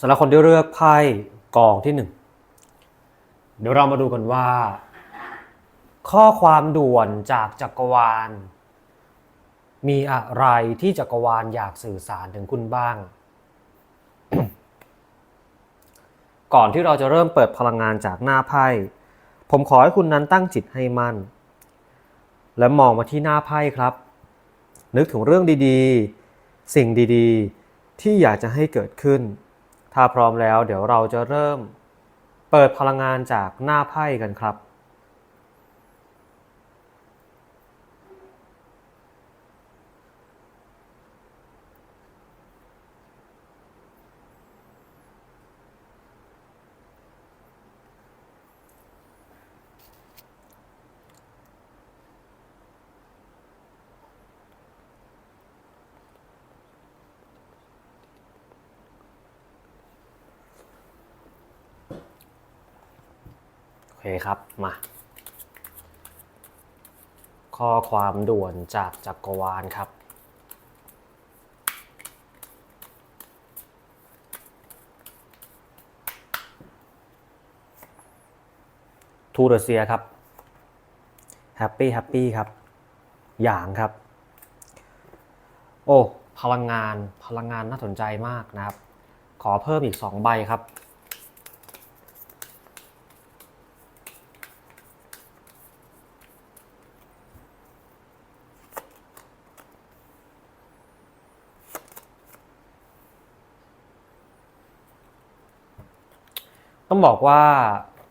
สำหรับคนที่เลือกไพ่กองที่หนึ่งเดี๋ยวเรามาดูกันว่า ข้อความด่วนจากจักรวาล มีอะไรที่จักรวาลอยากสื่อสารถึงคุณบ้าง ก่อนที่เราจะเริ่มเปิดพลังงานจากหน้าไพ่ ผมขอให้คุณนั้นตั้งจิตให้มั่น และมองมาที่หน้าไพ่ครับ นึกถึงเรื่องดีๆ สิ่งดีๆ ที่อยากจะให้เกิดขึ้น ถ้าพร้อมแล้วเดี๋ยวเราจะเริ่ม เปิดพลังงานจากหน้าไพ่กันครับ คครับ มา ข้อความด่วนจากจักรวาลครับ ทูเดเซียครับ แฮปปี้แฮปปี้ครับ อย่างครับ โอ้ พลังงาน พลังงานน่าสนใจมากนะครับ ขอเพิ่มอีก 2 ใบครับ ต้องบอกว่า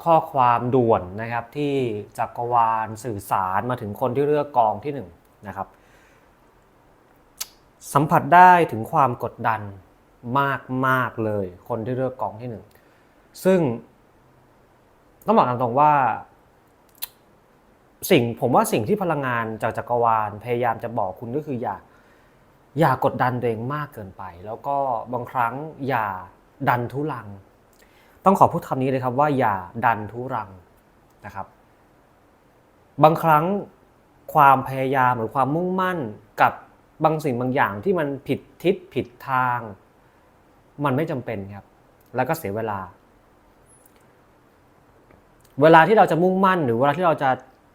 ข้อความด่วนนะครับที่จักรวาลสื่อสารมาถึงคนที่เลือกกองที่หนึ่งนะครับ สัมผัสได้ถึงความกดดันมากมากเลยคนที่เลือกกองที่หนึ่งซึ่งต้องบอกตามตรงว่า สิ่งผมว่าสิ่งที่พลังงานจากจักรวาลพยายามจะบอกคุณก็คืออย่าอย่ากดดันตัวเองมากเกินไป แล้วก็บางครั้งอย่าดันทุลัง ต้องขอพูดคำนี้เลยครับว่าอย่าดันทุรังนะครับ บางครั้งความพยายามหรือความมุ่งมั่นกับบางสิ่งบางอย่างที่มันผิดทิศผิดทาง มันไม่จำเป็นครับ แล้วก็เสียเวลา เวลาที่เราจะมุ่งมั่น หรือเวลาที่เราจะ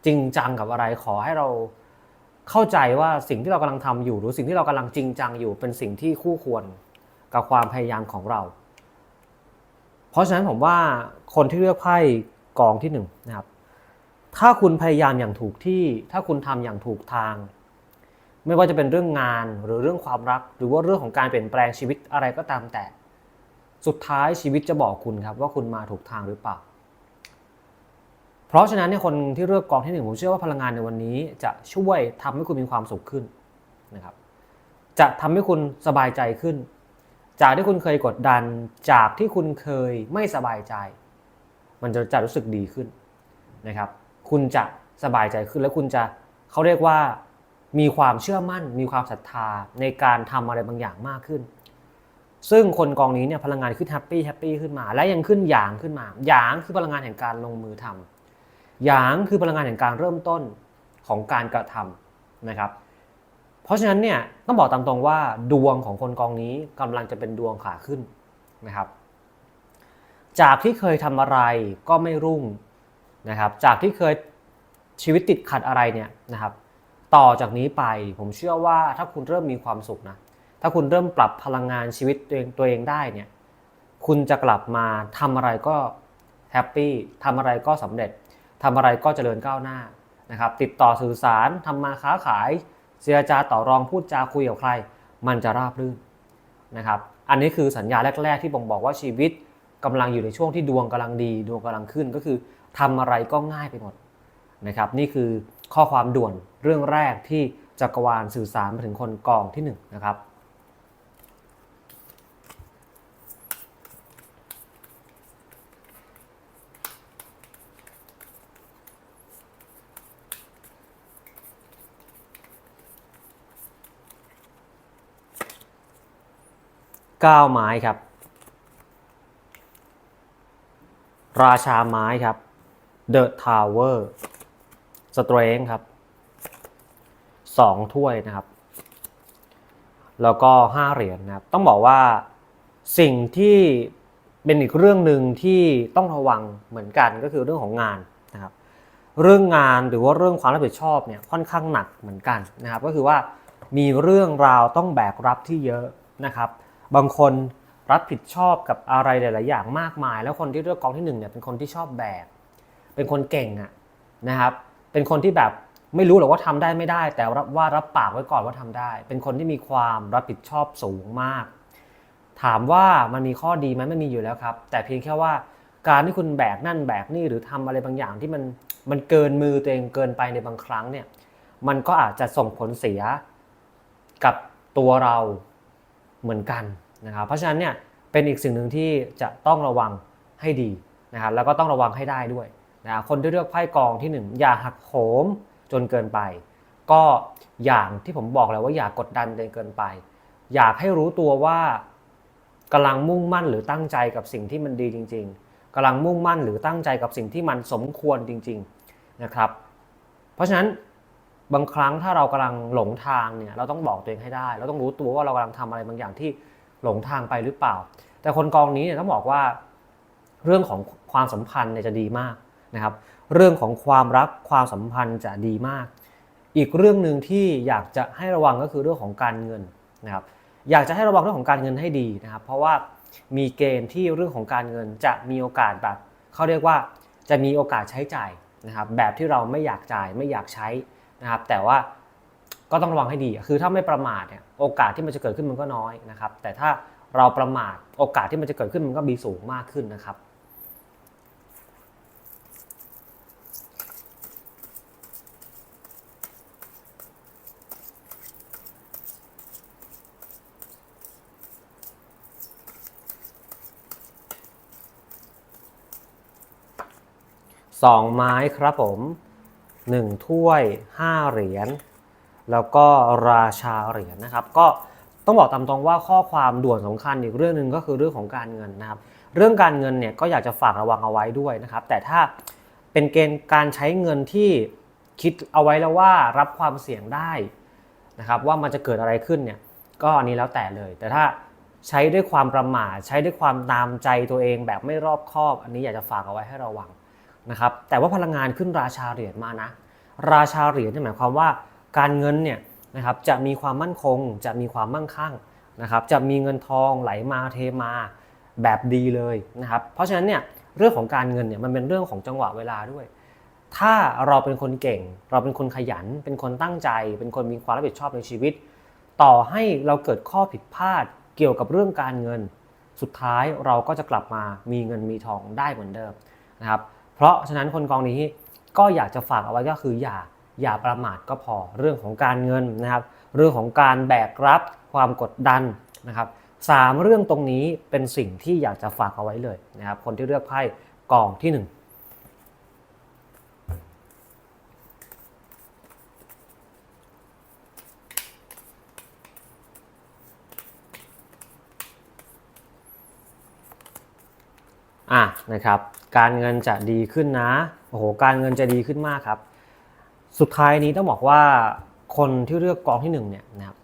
จริงจังกับอะไรขอให้เราเข้าใจว่าสิ่งที่เรากำลังทำอยู่ หรือสิ่งที่เรากำลังจริงจังอยู่เป็นสิ่งที่คู่ควรกับความพยายามของเรา เพราะฉะนั้นผมว่าคนที่เลือกไพ่กองที่หนึ่งนะครับ ถ้าคุณพยายามอย่างถูกที่ ถ้าคุณทำอย่างถูกทาง ไม่ว่าจะเป็นเรื่องงานหรือเรื่องความรัก หรือว่าเรื่องของการเปลี่ยนแปลงชีวิตอะไรก็ตามแต่ สุดท้ายชีวิตจะบอกคุณครับว่าคุณมาถูกทางหรือเปล่า เพราะฉะนั้นเนี่ยคนที่เลือกกองที่หนึ่งผมเชื่อว่าพลังงานในวันนี้ จะช่วยทำให้คุณมีความสุขขึ้นนะครับ จะทำให้คุณสบายใจขึ้น จากที่คุณเคยกดดัน จากที่คุณเคยไม่สบายใจ มันจะจะรู้สึกดีขึ้นนะครับ คุณจะสบายใจขึ้นแล้วคุณจะเขาเรียกว่ามีความเชื่อมั่น มีความศรัทธาในการทำอะไรบางอย่างมากขึ้น ซึ่งคนกองนี้เนี่ยพลังงานขึ้นแฮปปี้แฮปปี้ขึ้นมา และยังขึ้นหยางขึ้นมาหยางคือพลังงานแห่งการลงมือทำหยางคือพลังงานแห่งการเริ่มต้นของการกระทำนะครับ เพราะฉะนั้นเนี่ยต้องบอกตามตรงว่าดวงของคนกองนี้กำลังจะเป็นดวงขาขึ้นนะครับ จากที่เคยทำอะไรก็ไม่รุ่งนะครับ จากที่เคยชีวิตติดขัดอะไรเนี่ยนะครับต่อจากนี้ไปผมเชื่อว่าถ้าคุณเริ่มมีความสุขนะถ้าคุณเริ่มปรับพลังงานชีวิตตัวเองตัวเองได้เนี่ยคุณจะกลับมาทำอะไรก็แฮปปี้ทำอะไรก็สำเร็จทำอะไรก็เจริญก้าวหน้านะครับติดต่อสื่อสารทำมาค้าขาย เจรจาต่อรองพูดจาคุยกับใคร มันจะราบรื่นนะครับ อันนี้คือสัญญาแรก ๆ ที่บ่งบอกว่าชีวิตกำลังอยู่ในช่วงที่ดวงกำลังดีดวงกำลังขึ้นก็คือทำอะไรก็ง่ายไปหมดนะครับ นี่คือข้อความด่วนเรื่องแรกที่จักรวาลสื่อสารมาถึงคนกองที่หนึ่งนะครับ ก้าไม้ครับ ราชาไม้ครับ The Tower Strength ครับสองถ้วยนะครับ แล้วก็ห้าเหรียญนะครับ ต้องบอกว่าสิ่งที่เป็นอีกเรื่องหนึ่งที่ต้องระวังเหมือนกันก็คือเรื่องของงานนะครับ เรื่องงานหรือว่าเรื่องความรับผิดชอบเนี่ยค่อนข้างหนักเหมือนกันนะครับ ก็คือว่ามีเรื่องราวต้องแบกรับที่เยอะนะครับ บางคนรับผิดชอบกับอะไรหลาย ๆ อย่างมากมาย แล้วคนที่เลือกกองที่หนึ่งเนี่ยเป็นคนที่ชอบแบก เป็นคนเก่งอะนะครับ เป็นคนที่แบบไม่รู้หรอกว่าทำได้ไม่ได้ แต่รับว่ารับปากไว้ก่อนว่าทำได้ เป็นคนที่มีความรับผิดชอบสูงมาก ถามว่ามันมีข้อดีไหมมันมีอยู่แล้วครับ แต่เพียงแค่ว่าการที่คุณแบกนั่นแบกนี่หรือทำอะไรบางอย่างที่มันมันเกินมือตัวเองเกินไปในบางครั้งเนี่ย มันก็อาจจะส่งผลเสียกับตัวเราเหมือนกัน นะครับเพราะฉะนั้นเนี่ยเป็นอีกสิ่งหนึ่งที่จะต้องระวังให้ดีนะครับแล้วก็ต้องระวังให้ได้ด้วยนะคนที่เลือกไพ่กองที่หนึ่งอย่าหักโหมจนเกินไป ก็อย่างที่ผมบอกแล้วว่าอย่ากดดันจนเกินไป อยากให้รู้ตัวว่ากำลังมุ่งมั่นหรือตั้งใจกับสิ่งที่มันดีจริง ๆกำลังมุ่งมั่นหรือตั้งใจกับสิ่งที่มันสมควรจริงๆนะครับ เพราะฉะนั้นบางครั้งถ้าเรากำลังหลงทางเนี่ยเราต้องบอกตัวเองให้ได้ เราต้องรู้ตัวว่าเรากำลังทำอะไรบางอย่างที่ หลงทางไปหรือเปล่า แต่คนกองนี้เนี่ยต้องบอกว่า เรื่องของความสัมพันธ์เนี่ยจะดีมากนะครับ เรื่องของความรักความสัมพันธ์จะดีมาก อีกเรื่องหนึ่งที่อยากจะให้ระวังก็คือเรื่องของการเงินนะครับอยากจะให้ระวังเรื่องของการเงินให้ดีนะครับ เพราะว่ามีเกณฑ์ที่เรื่องของการเงินจะมีโอกาสแบบเขาเรียกว่าจะมีโอกาสใช้จ่ายนะครับแบบที่เราไม่อยากจ่ายไม่อยากใช้นะครับแต่ว่า ก็ต้องระวังให้ดี คือถ้าไม่ประมาทเนี่ยโอกาสที่มันจะเกิดขึ้นมันก็น้อยนะครับ แต่ถ้าเราประมาทโอกาสที่มันจะเกิดขึ้นมันก็มีสูงมากขึ้นนะครับ สองไม้ครับผมหนึ่งถ้วยห้าเหรียญ แล้วก็ราชาเหรียญนะครับ ก็ต้องบอกตามตรงว่าข้อความด่วนสำคัญอีกเรื่องหนึ่งก็คือเรื่องของการเงินนะครับ เรื่องการเงินเนี่ยก็อยากจะฝากระวังเอาไว้ด้วยนะครับ แต่ถ้าเป็นเกณฑ์การใช้เงินที่คิดเอาไว้แล้วว่ารับความเสี่ยงได้นะครับ ว่ามันจะเกิดอะไรขึ้นเนี่ยก็อันนี้แล้วแต่เลย แต่ถ้าใช้ด้วยความประมาทใช้ด้วยความตามใจตัวเองแบบไม่รอบคอบ อันนี้อยากจะฝากเอาไว้ให้ระวังนะครับ แต่ว่าพลังงานขึ้นราชาเหรียญมานะ ราชาเหรียญนี่หมายความว่า การเงินเนี่ยนะครับจะมีความมั่นคง จะมีความมั่งคั่งนะครับจะมีเงินทองไหลมาเทมาแบบดีเลยนะครับเพราะฉะนั้นเนี่ยเรื่องของการเงินเนี่ยมันเป็นเรื่องของจังหวะเวลาด้วย ถ้าเราเป็นคนเก่ง เราเป็นคนขยัน เป็นคนตั้งใจ เป็นคนมีความรับผิดชอบในชีวิต ต่อให้เราเกิดข้อผิดพลาดเกี่ยวกับเรื่องการเงิน สุดท้ายเราก็จะกลับมามีเงินมีทองได้เหมือนเดิมนะครับเพราะฉะนั้นคนกองนี้ก็อยากจะฝากเอาไว้ก็คืออย่า อย่าประมาทก็พอเรื่องของการเงินนะครับ เรื่องของการแบกรับความกดดันนะครับสามเรื่องตรงนี้เป็นสิ่งที่อยากจะฝากเอาไว้เลยนะครับ คนที่เลือกไพ่กองที่หนึ่งอะนะครับ การเงินจะดีขึ้นนะโอ้โหการเงินจะดีขึ้นมากครับ สุดท้ายนี้ต้องบอกว่าคนที่เลือกกองที่หนึ่งเนี่ยนะครับ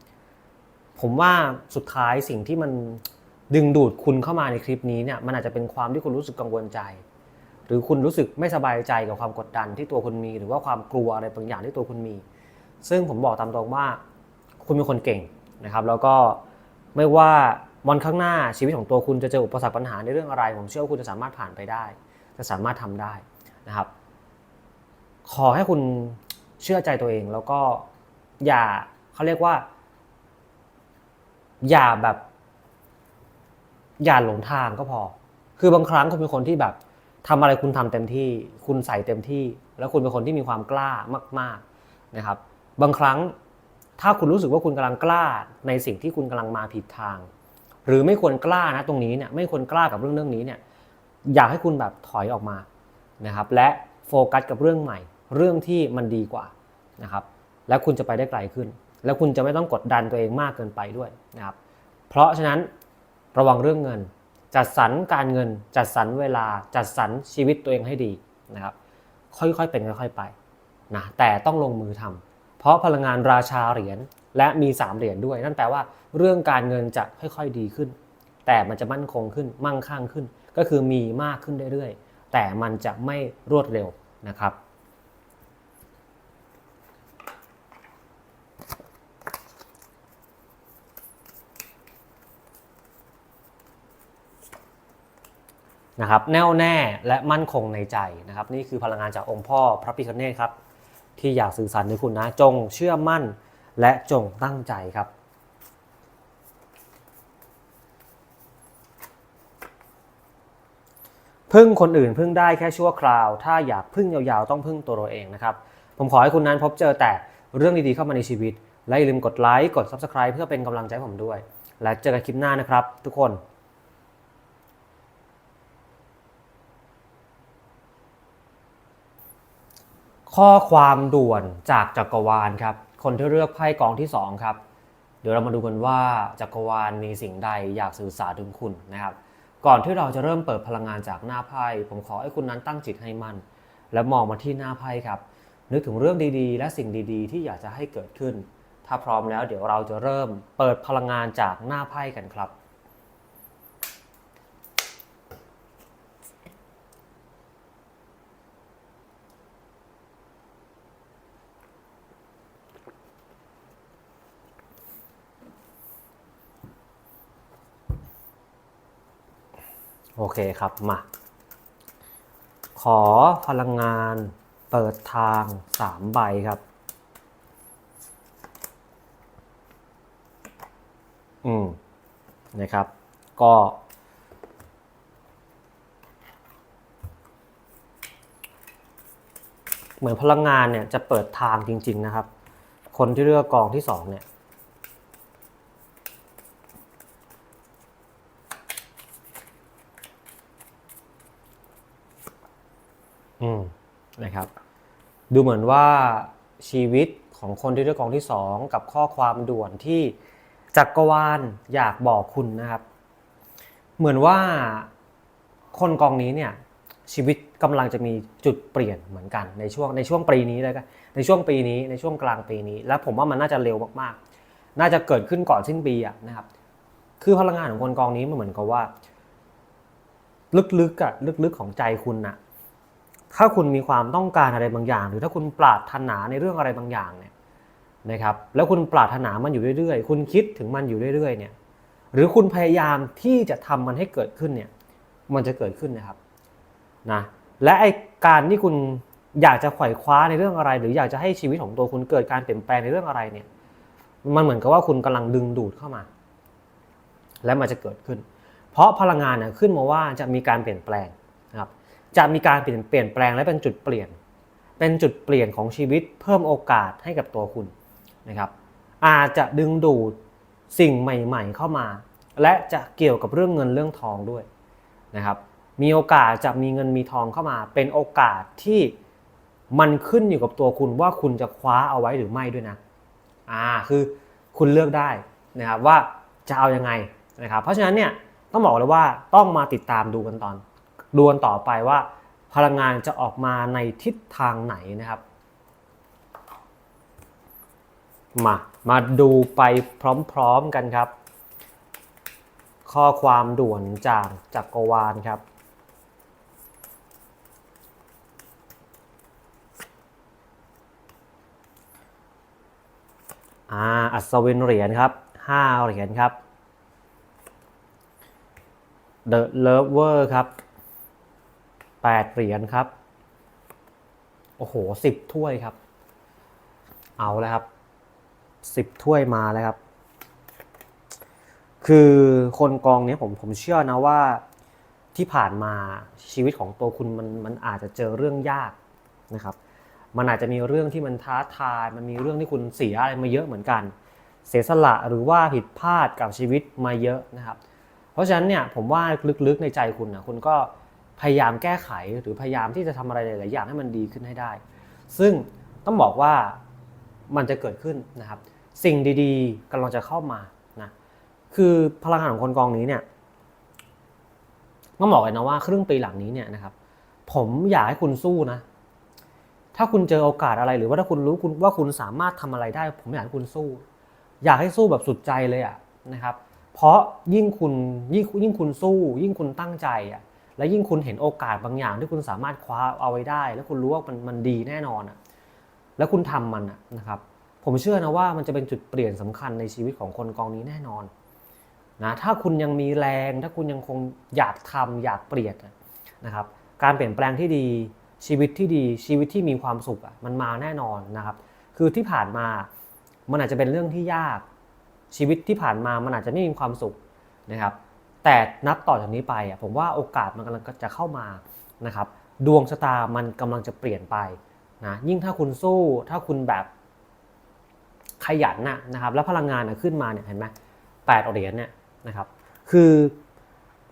ผมว่าสุดท้ายสิ่งที่มันดึงดูดคุณเข้ามาในคลิปนี้เนี่ยมันอาจจะเป็นความที่คุณรู้สึกกังวลใจ หรือคุณรู้สึกไม่สบายใจกับความกดดันที่ตัวคุณมี หรือว่าความกลัวอะไรบางอย่างที่ตัวคุณมี ซึ่งผมบอกตามตรงว่า คุณเป็นคนเก่งนะครับ แล้วก็ไม่ว่าวันข้างหน้าชีวิตของตัวคุณจะเจออุปสรรคปัญหาในเรื่องอะไร ผมเชื่อว่าคุณจะสามารถผ่านไปได้ จะสามารถทำได้นะครับ ขอให้คุณ เชื่อใจตัวเองแล้วก็อย่าเขาเรียกว่า อย่าแบบ อย่าหลงทางก็พอ คือบางครั้งคุณเป็นคนที่แบบทำอะไรคุณทำเต็มที่ คุณใส่เต็มที่ แล้วคุณเป็นคนที่มีความกล้ามาก ๆนะครับ บางครั้งถ้าคุณรู้สึกว่าคุณกำลังกล้าในสิ่งที่คุณกำลังมาผิดทาง หรือไม่ควรกล้านะตรงนี้เนี่ยไม่ควรกล้ากับเรื่องเรื่องนี้เนี่ยอยากให้คุณแบบถอยออกมานะครับ และโฟกัสกับเรื่องใหม่ เรื่องที่มันดีกว่านะครับ แล้วคุณจะไปได้ไกลขึ้น แล้วคุณจะไม่ต้องกดดันตัวเองมากเกินไปด้วยนะครับ เพราะฉะนั้นระวังเรื่องเงิน จัดสรรการเงิน จัดสรรเวลา จัดสรรชีวิตตัวเองให้ดีนะครับ ค่อยๆเป็นค่อยๆไปนะ แต่ต้องลงมือทำเพราะพลังงานราชาเหรียญและมี3เหรียญด้วย นั่นแปลว่าเรื่องการเงินจะค่อยๆดีขึ้น แต่มันจะมั่นคงขึ้น มั่งคั่งขึ้น ก็คือมีมากขึ้นเรื่อยๆ แต่มันจะไม่รวดเร็วนะครับ นะครับแน่วแน่และมั่นคงในใจนะครับ นี่คือพลังงานจากองค์พ่อพระพิฆเนศครับ ที่อยากสื่อสารถึงคุณนะ จงเชื่อมั่นและจงตั้งใจครับ พึ่งคนอื่นพึ่งได้แค่ชั่วคราว ถ้าอยากพึ่งยาวๆ ต้องพึ่งตัวเราเองนะครับ ผมขอให้คุณนั้นพบเจอแต่เรื่องดีๆเข้ามาในชีวิต และอย่าลืมกดไลค์กด Subscribe เพื่อเป็นกำลังใจผมด้วย และเจอกันคลิปหน้านะครับ ทุกคน ข้อความด่วนจากจักรวาลครับ คนที่เลือกไพ่กองที่ 2 ครับ เดี๋ยวเรามาดูกันว่าจักรวาลมีสิ่งใดอยากสื่อสารถึงคุณนะครับ ก่อนที่เราจะเริ่มเปิดพลังงานจากหน้าไพ่ผมขอให้คุณนั้นตั้งจิตให้มั่น และมองมาที่หน้าไพ่ครับ นึกถึงเรื่องดีๆ และสิ่งดีๆ ที่อยากจะให้เกิดขึ้น ถ้าพร้อมแล้วเดี๋ยวเราจะเริ่มเปิดพลังงานจากหน้าไพ่กันครับ เคครับ มา ขอพลังงานเปิดทาง3ใบครับ อืม นะครับ ก็ เหมือนพลังงานเนี่ยจะเปิดทางจริง ๆ นะครับ คนที่เลือกกองที่สองเนี่ย นะครับ ดูเหมือนว่าชีวิตของคนที่เลือกกองที่2กับข้อความด่วนที่จักรวาลอยากบอกคุณนะครับ เหมือนว่าคนกองนี้เนี่ยชีวิตกำลังจะมีจุดเปลี่ยนเหมือนกันในช่วงในช่วงปีนี้เลยกันในช่วงปีนี้ในช่วงกลางปีนี้ แล้วผมว่ามันน่าจะเร็วมากๆ น่าจะเกิดขึ้นก่อนสิ้นปีอะนะครับ คือพลังงานของคนกองนี้มันเหมือนกับว่า ลึกๆอะลึกๆของใจคุณน่ะ ถ้าคุณมีความต้องการอะไรบางอย่าง หรือถ้าคุณปรารถนาในเรื่องอะไรบางอย่างเนี่ยนะครับ แล้วคุณปรารถนามันอยู่เรื่อยๆ คุณคิดถึงมันอยู่เรื่อยๆเนี่ย หรือคุณพยายามที่จะทำมันให้เกิดขึ้นเนี่ย มันจะเกิดขึ้นนะครับนะและไอการที่คุณอยากจะไขว่คว้าในเรื่องอะไร หรืออยากจะให้ชีวิตของตัวคุณเกิดการเปลี่ยนแปลงในเรื่องอะไรเนี่ย มันเหมือนกับว่าคุณกำลังดึงดูดเข้ามา และมันจะเกิดขึ้น เพราะพลังงานเนี่ยขึ้นมาว่าจะมีการเปลี่ยนแปลง จะมีการเปลี่ยนเปลี่ยนแปลงและเป็นจุดเปลี่ยน เป็นจุดเปลี่ยนของชีวิตเพิ่มโอกาสให้กับตัวคุณนะครับ อาจจะดึงดูดสิ่งใหม่ๆ เข้ามา และจะเกี่ยวกับเรื่องเงินเรื่องทองด้วยนะครับ มีโอกาสจะมีเงินมีทองเข้ามา เป็นโอกาสที่มันขึ้นอยู่กับตัวคุณว่าคุณจะคว้าเอาไว้หรือไม่ด้วยนะอ่าคือคุณเลือกได้นะครับว่าจะเอายังไงนะครับ เพราะฉะนั้นเนี่ยต้องบอกเลยว่าต้องมาติดตามดูกันตอน ดูกันต่อไปว่า พลังงานจะออกมาในทิศทางไหนนะครับ มา มาดูไปพร้อมๆกันครับ ข้อความด่วนจากจักรวาลครับอ่าอัศวินเหรียญครับห้าเหรียญครับ The Lover ครับ แปดเหรียญครับ โอ้โหสิบถ้วยครับ เอาแล้วครับสิบถ้วยมาแล้วครับ คือคนกองเนี้ยผมผมเชื่อนะว่าที่ผ่านมาชีวิตของตัวคุณมันมันอาจจะเจอเรื่องยากนะครับ มันอาจจะมีเรื่องที่มันท้าทาย มันมีเรื่องที่คุณเสียอะไรมาเยอะเหมือนกัน เสียสละหรือว่าผิดพลาดกับชีวิตมาเยอะนะครับ เพราะฉะนั้นเนี่ยผมว่าลึกๆในใจคุณนะคุณก็ พยายามแก้ไขหรือพยายามที่จะทำอะไรหลาย ๆ อย่างให้มันดีขึ้นให้ได้ ซึ่งต้องบอกว่ามันจะเกิดขึ้นนะครับ สิ่งดีๆกำลังจะเข้ามานะคือพลังงานของคนกองนี้เนี่ยต้องบอกเลยนะว่าครึ่งปีหลังนี้เนี่ยนะครับ ผมอยากให้คุณสู้นะ ถ้าคุณเจอโอกาสอะไรหรือว่าถ้าคุณรู้คุณว่าคุณสามารถทำอะไรได้ ผมอยากให้คุณสู้ อยากให้สู้แบบสุดใจเลยอะนะครับ เพเพราะยิ่งคุณยิ่งยิ่งคุณสู้ ยิ่งคุณตั้งใจอะ และยิ่งคุณเห็นโอกาสบางอย่างที่คุณสามารถคว้าเอาไว้ได้ แล้วคุณรู้ว่ามันมันดีแน่นอนอะแล้วคุณทำมันอะนะครับ ผมเชื่อนะว่ามันจะเป็นจุดเปลี่ยนสำคัญในชีวิตของคนกองนี้แน่นอนนะถ้าคุณยังมีแรง ถ้าคุณยังคงอยากทำอยากเปลี่ยนนะครับ การเปลี่ยนแปลงที่ดีชีวิตที่ดีชีวิตที่มีความสุขอะมันมาแน่นอนนะครับ คือที่ผ่านมามันอาจจะเป็นเรื่องที่ยากชีวิตที่ผ่านมามันอาจจะไม่มีความสุขนะครับ แต่นับต่อจากนี้ไปอะผมว่าโอกาสมันกำลังจะเข้ามานะครับดวงชะตามันกำลังจะเปลี่ยนไปนะยิ่งถ้าคุณสู้ถ้าคุณแบบขยันนะนะครับ แล้วพลังงานนะขึ้นมาเนี่ยเห็นไหมแปดเหรียญเนี่ยนะครับ คือ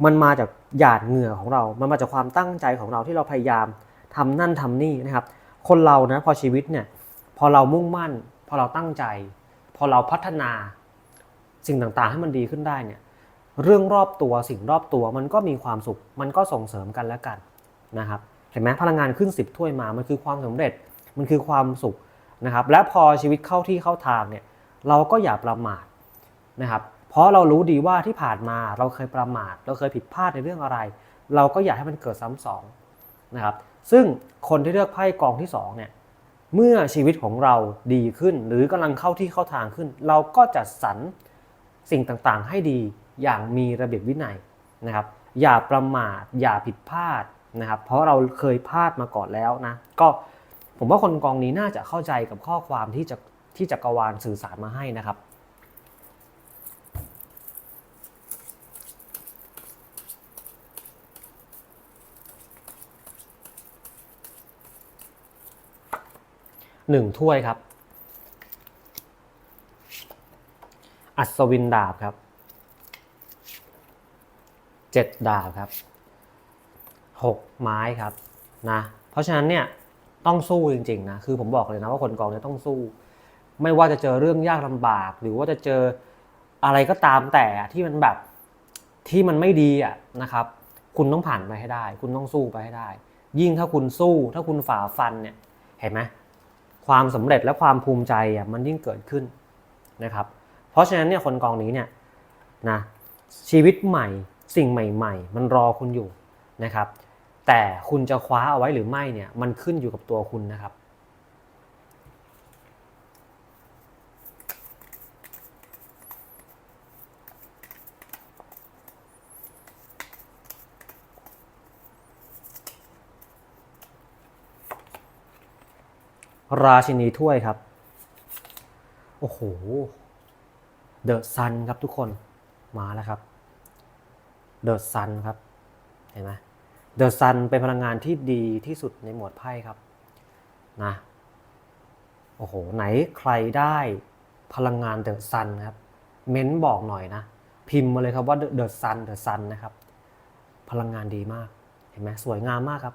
มันมาจากหยาดเหงื่อของเรา มันมาจากความตั้งใจของเราที่เราพยายามทำนั่นทำนี่นะครับ คนเรานะพอชีวิตเนี่ยพอเรามุ่งมั่น พอเราตั้งใจ พอเราพัฒนาสิ่งต่างๆ ให้มันดีขึ้นได้เนี่ย เรื่องรอบตัวสิ่งรอบตัวมันก็มีความสุข มันก็ส่งเสริมกันและกันนะครับเห็นไหมพลังงานขึ้น 10 ถ้วยมามันคือความสำเร็จมันคือความสุขนะครับ และพอชีวิตเข้าที่เข้าทางเนี่ยเราก็อย่าประมาทนะครับ เพราะเรารู้ดีว่าที่ผ่านมาเราเคยประมาท เราเคยผิดพลาดในเรื่องอะไร เราก็อยากให้มันเกิดซ้ำสองนะครับ ซึ่งคนที่เลือกไพ่กองที่สองเนี่ยเมื่อชีวิตของเราดีขึ้น หรือกำลังเข้าที่เข้าทางขึ้น เราก็จัดสรรสิ่งต่างๆ ให้ดี อย่างมีระเบียบวินัยนะครับ อย่าประมาท อย่าผิดพลาดนะครับ เพราะเราเคยพลาดมาก่อนแล้วนะ ก็ผมว่าคนกองนี้น่าจะเข้าใจกับข้อความที่จะที่จักรวาลสื่อสารมาให้นะครับหนึ่งถ้วยครับ อัศวินดาบครับ เจ็ดดาบครับหกไม้ครับนะเพราะฉะนั้นเนี่ยต้องสู้จริงๆนะคือผมบอกเลยนะว่าคนกองเนี่ยต้องสู้ ไม่ว่าจะเจอเรื่องยากลำบาก หรือว่าจะเจออะไรก็ตามแต่ที่มันแบบที่มันไม่ดีอะนะครับ คุณต้องผ่านไปให้ได้ คุณต้องสู้ไปให้ได้ ยิ่งถ้าคุณสู้ ถ้าคุณฝ่าฟันเนี่ยเห็นไหมความสำเร็จและความภูมิใจอะมันยิ่งเกิดขึ้นนะครับ เพราะฉะนั้นเนี่ยคนกองนี้เนี่ยนะชีวิตใหม่ สิ่งใหม่ ๆ มันรอคุณอยู่นะครับ แต่คุณจะคว้าเอาไว้หรือไม่เนี่ยมันขึ้นอยู่กับตัวคุณนะครับ ราชินีถ้วยครับ โอ้โห เดอะซันครับทุกคนมาแล้วครับ เดอะซันครับ เห็นไหมเดอะซันเป็นพลังงานที่ดีที่สุดในหมวดไพ่ครับนะโอ้โห ไหนใครได้พลังงานเดอะซันครับ เม้นบอกหน่อยนะ พิมพ์มาเลยครับว่าเดอะซันเดอะซันนะครับ พลังงานดีมาก เห็นไหมสวยงามมากครับ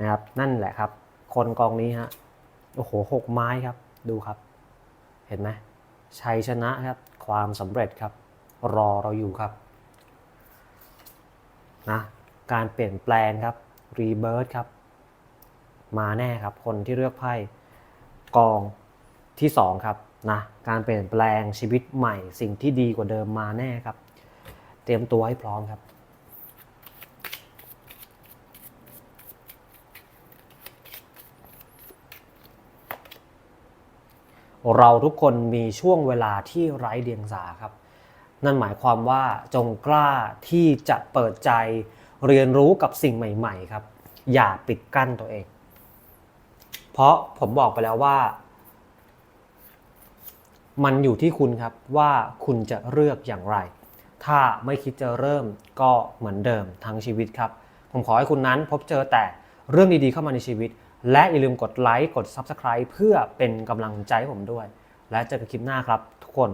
นะครับ นั่นแหละครับ คนกองนี้ฮะโอ้โหหกไม้ครับ ดูครับ เห็นไหมชัยชนะครับ ความสำเร็จครับ รอเราอยู่ครับ นะการเปลี่ยนแปลงครับรีเบิร์ครับ มาแน่ครับ คนที่เลือกไพ่กองที่สองครับนะการเปลี่ยนแปลงชีวิตใหม่ สิ่งที่ดีกว่าเดิมมาแน่ครับ เตรียมตัวให้พร้อมครับ เราทุกคนมีช่วงเวลาที่ไร้เดียงสาครับ นั่นหมายความว่าจงกล้าที่จะเปิดใจเรียนรู้กับสิ่งใหม่ๆครับ อย่าปิดกั้นตัวเอง เพราะผมบอกไปแล้วว่า มันอยู่ที่คุณครับว่าคุณจะเลือกอย่างไร ถ้าไม่คิดจะเริ่มก็เหมือนเดิมทั้งชีวิตครับ ผมขอให้คุณนั้นพบเจอแต่เรื่องดีๆเข้ามาในชีวิต และอย่าลืมกดไลค์กด Subscribe เพื่อเป็นกำลังใจผมด้วย และเจอกันคลิปหน้าครับ ทุกคน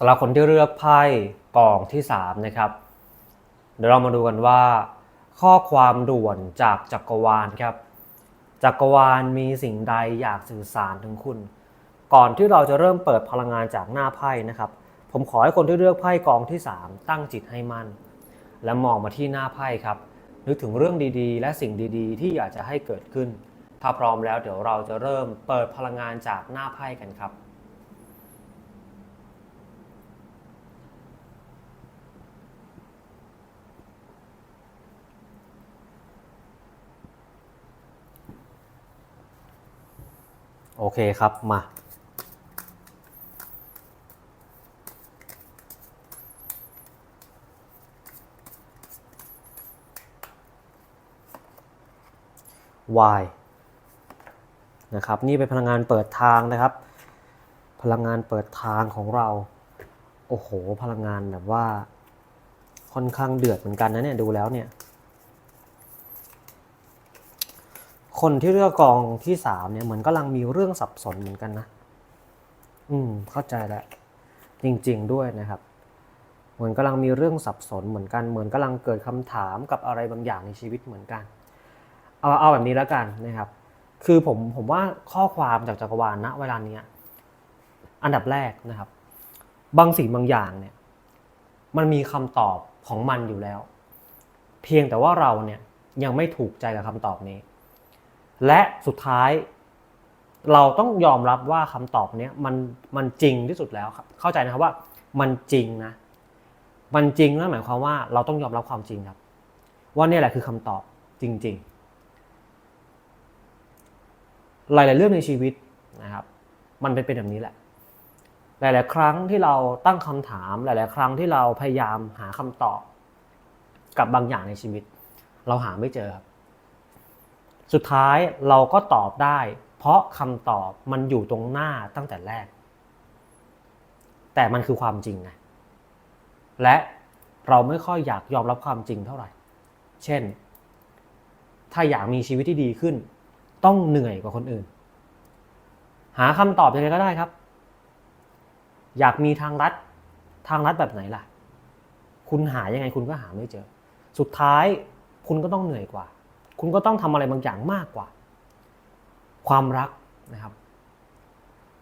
สำหรับคนที่เลือกไพ่กองที่ 3 นะครับ เดี๋ยวเรามาดูกันว่า ข้อความด่วนจากจักรวาลครับ จักรวาลมีสิ่งใดอยากสื่อสารถึงคุณ ก่อนที่เราจะเริ่มเปิดพลังงานจากหน้าไพ่นะครับ ผมขอให้คนที่เลือกไพ่กองที่ 3 ตั้งจิตให้มั่น และมองมาที่หน้าไพ่ครับ นึกถึงเรื่องดีๆ และสิ่งดีๆ ที่อยากจะให้เกิดขึ้น ถ้าพร้อมแล้วเดี๋ยวเราจะเริ่มเปิดพลังงานจากหน้าไพ่กันครับ โอเคครับ มา Y นะครับ นี่เป็นพลังงานเปิดทางนะครับ พลังงานเปิดทางของเรา โอ้โห พลังงานแบบว่า ค่อนข้างเดือดเหมือนกันนะเนี่ย ดูแล้วเนี่ย คนที่เลือกกองที่สามเนี่ยเหมือนกำลังมีเรื่องสับสนเหมือนกันนะ อืม เข้าใจแล้วจริง ๆ ด้วยนะครับ เหมือนกำลังมีเรื่องสับสนเหมือนกัน เหมือนกำลังเกิดคำถามกับอะไรบางอย่างในชีวิตเหมือนกัน เอาเอาแบบนี้แล้วกันนะครับ คือผมผมว่าข้อความจากจักรวาลณเวลาเนี้ยอันดับแรกนะครับ บางสิ่งบางอย่างเนี่ย มันมีคำตอบของมันอยู่แล้ว เพียงแต่ว่าเราเนี่ยยังไม่ถูกใจกับคำตอบนี้ และสุดท้าย เราต้องยอมรับว่าคำตอบเนี้ยมันมันจริงที่สุดแล้วครับ เข้าใจนะครับว่ามันจริงนะ มันจริงนั่นหมายความว่าเราต้องยอมรับความจริงครับ ว่านี่แหละคือคำตอบจริง ๆ หลาย ๆ เรื่องในชีวิตนะครับ มันเป็นเป็นแบบนี้แหละ หลาย ๆ ครั้งที่เราตั้งคำถาม หลาย ๆ ครั้งที่เราพยายามหาคำตอบกับบางอย่างในชีวิต เราหาไม่เจอครับ สุดท้ายเราก็ตอบได้ เพราะคำตอบมันอยู่ตรงหน้าตั้งแต่แรก แต่มันคือความจริงไงและเราไม่ค่อยอยากยอมรับความจริงเท่าไหร่ เช่น ถ้าอยากมีชีวิตที่ดีขึ้น ต้องเหนื่อยกว่าคนอื่น หาคำตอบยังไงก็ได้ครับ อยากมีทางลัดทางลัดแบบไหนล่ะ คุณหายังไงคุณก็หาไม่เจอ สุดท้ายคุณก็ต้องเหนื่อยกว่า คุณก็ต้องทำอะไรบางอย่างมากกว่า ความรักนะครับ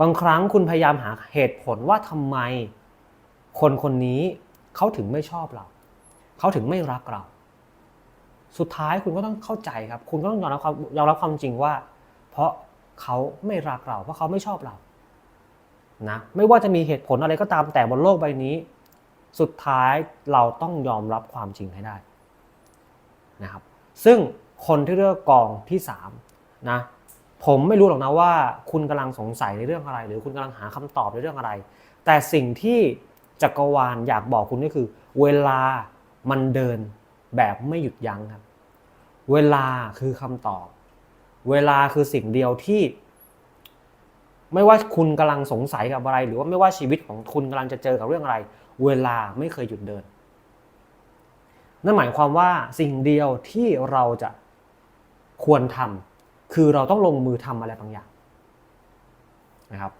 บางครั้งคุณพยายามหาเหตุผลว่าทำไมคนคนนี้เขาถึงไม่ชอบเรา เขาถึงไม่รักเรา สุดท้ายคุณก็ต้องเข้าใจครับ คุณก็ต้องยอมรับความยอมรับความจริงว่า เพราะเขาไม่รักเรา เพราะเขาไม่ชอบเรานะไม่ว่าจะมีเหตุผลอะไรก็ตามแต่บนโลกใบนี้ สุดท้ายเราต้องยอมรับความจริงให้ได้นะครับ ซึ่ง คนที่เลือกกองที่สามนะผมไม่รู้หรอกนะว่าคุณกำลังสงสัยในเรื่องอะไร หรือคุณกำลังหาคำตอบในเรื่องอะไร แต่สิ่งที่จักรวาลอยากบอกคุณก็คือ เวลามันเดินแบบไม่หยุดยั้งครับ เวลาคือคำตอบ เวลาคือสิ่งเดียวที่ ไม่ว่าคุณกำลังสงสัยกับอะไร หรือว่าไม่ว่าชีวิตของคุณกำลังจะเจอกับเรื่องอะไร เวลาไม่เคยหยุดเดิน นั่นหมายความว่าสิ่งเดียวที่เราจะ ควรทำคือเราต้องลงมือทำอะไรบางอย่างนะครับ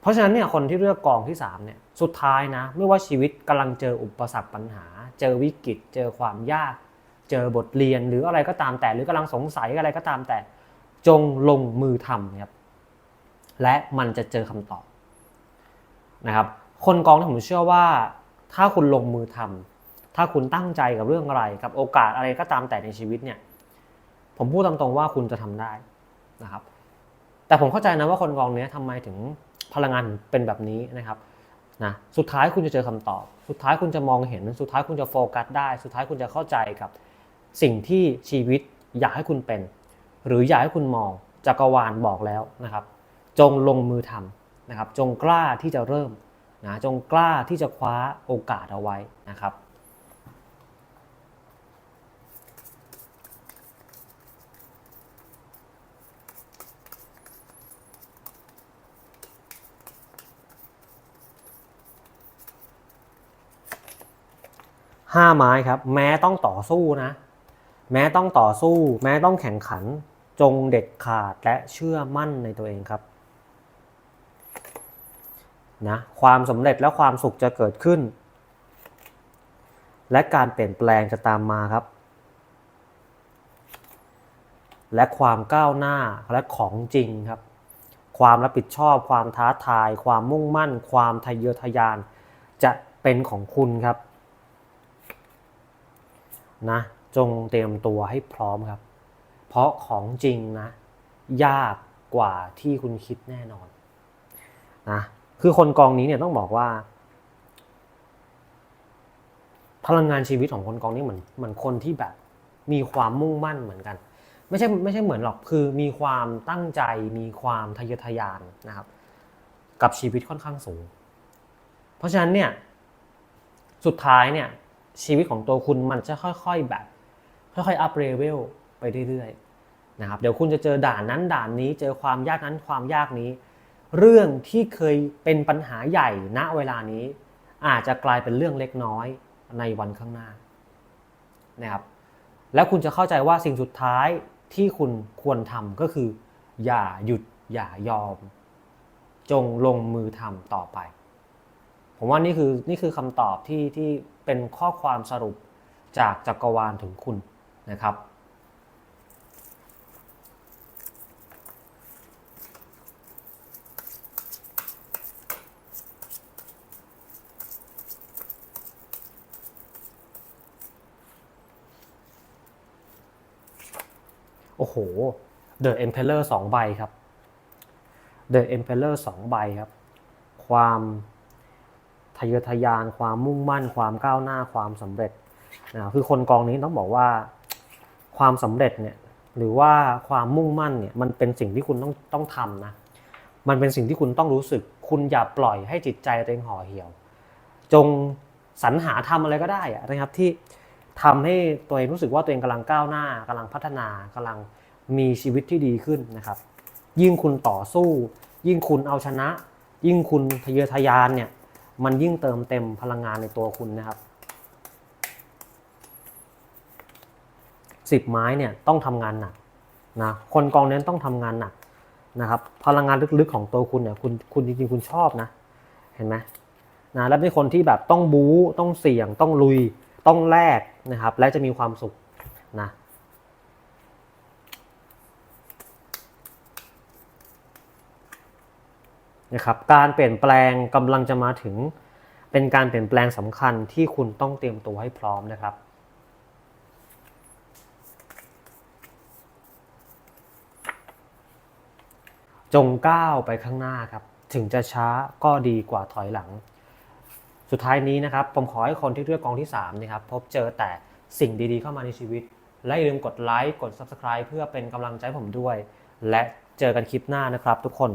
เพราะฉะนั้นเนี่ยคนที่เลือกกองที่3เนี่ยสุดท้ายนะไม่ว่าชีวิตกำลังเจออุปสรรคปัญหา เจอวิกฤต เจอความยาก เจอบทเรียนหรืออะไรก็ตามแต่ หรือกำลังสงสัยอะไรก็ตามแต่ จงลงมือทำครับและมันจะเจอคำตอบนะครับ คนกองที่ผมเชื่อว่า ถ้าคุณลงมือทำถ้าคุณตั้งใจกับเรื่องอะไร กับโอกาสอะไรก็ตามแต่ในชีวิตเนี่ย ผมพูดตามตรงว่าคุณจะทำได้นะครับ แต่ผมเข้าใจนะว่าคนกองนี้ทำไมถึงพลังงานเป็นแบบนี้นะครับนะสุดท้ายคุณจะเจอคำตอบ สุดท้ายคุณจะมองเห็น สุดท้ายคุณจะโฟกัสได้ สุดท้ายคุณจะเข้าใจกับสิ่งที่ชีวิตอยากให้คุณเป็น หรืออยากให้คุณมองจักรวาลบอกแล้วนะครับ จงลงมือทำนะครับ จงกล้าที่จะเริ่มนะจงกล้าที่จะคว้าโอกาสเอาไว้นะครับ ห้าไม้ครับ แม้ต้องต่อสู้นะ แม้ต้องต่อสู้ แม้ต้องแข่งขัน จงเด็ดขาดและเชื่อมั่นในตัวเองครับนะความสำเร็จและความสุขจะเกิดขึ้น และการเปลี่ยนแปลงจะตามมาครับ และความก้าวหน้าและของจริงครับ ความรับผิดชอบ ความท้าทาย ความมุ่งมั่น ความทะเยอทะยานจะเป็นของคุณครับ นะจงเตรียมตัวให้พร้อมครับ เพราะของจริงนะ ยากกว่าที่คุณคิดแน่นอนนะคือคนกองนี้เนี่ยต้องบอกว่า พลังงานชีวิตของคนกองนี้เหมือนเหมือนคนที่แบบ มีความมุ่งมั่นเหมือนกัน ไม่ใช่ไม่ใช่เหมือนหรอกคือมีความตั้งใจมีความทะเยอทะยานนะครับ กับชีวิตค่อนข้างสูง เพราะฉะนั้นเนี่ยสุดท้ายเนี่ย ชีวิตของตัวคุณมันจะค่อยๆแบบ ค่อยๆอัพเลเวลไปเรื่อยๆนะครับเดี๋ยวคุณจะเจอด่านนั้นด่านนี้ เจอความยากนั้นความยากนี้ เรื่องที่เคยเป็นปัญหาใหญ่ณเวลานี้ อาจจะกลายเป็นเรื่องเล็กน้อยในวันข้างหน้านะครับแล้วคุณจะเข้าใจว่าสิ่งสุดท้ายที่คุณควรทำก็คือ อย่าหยุดอย่ายอม จงลงมือทำต่อไป ผมว่านี่คือนี่คือคำตอบที่ที่ เป็นข้อความสรุปจากจักรวาลถึงคุณนะครับ โอ้โห The Emperor สองใบครับ The Emperor สองใบครับ ความ ทะเยอทะยาน ความมุ่งมั่น ความก้าวหน้าความสำเร็จนะคือคนกองนี้ต้องบอกว่าความสำเร็จเนี่ยหรือว่าความมุ่งมั่นเนี่ยมันเป็นสิ่งที่คุณต้องต้องทำนะมันเป็นสิ่งที่คุณต้องรู้สึก คุณอย่าปล่อยให้จิตใจตัวเองห่อเหี่ยว จงสรรหาทำอะไรก็ได้อะนะครับที่ทำให้ตัวเองรู้สึกว่าตัวเองกำลังก้าวหน้ากำลังพัฒนากำลังมีชีวิตที่ดีขึ้นนะครับ ยิ่งคุณต่อสู้ ยิ่งคุณเอาชนะ ยิ่งคุณทะเยอทะยานเนี่ย มันยิ่งเติมเต็มพลังงานในตัวคุณนะครับสิบไม้เนี่ยต้องทำงานหนักนะคนกองนี้ต้องทำงานหนักนะครับ พลังงานลึกๆของตัวคุณเนี่ยคุณคุณจริงๆคุณชอบนะ เห็นไหมนะและเป็นคนที่แบบต้องบู๊ต้องเสี่ยงต้องลุยต้องแลกนะครับ และจะมีความสุขนะ นะครับการเปลี่ยนแปลงกำลังจะมาถึง เป็นการเปลี่ยนแปลงสำคัญที่คุณต้องเตรียมตัวให้พร้อมนะครับจงก้าวไปข้างหน้าครับ ถึงจะช้าก็ดีกว่าถอยหลัง สุดท้ายนี้นะครับ ผมขอให้คนที่เลือกกองที่3นะครับ พบเจอแต่สิ่งดีๆเข้ามาในชีวิต และอย่าลืมกดไลค์ กด Subscribe เพื่อเป็นกำลังใจผมด้วย และเจอกันคลิปหน้านะครับทุกคน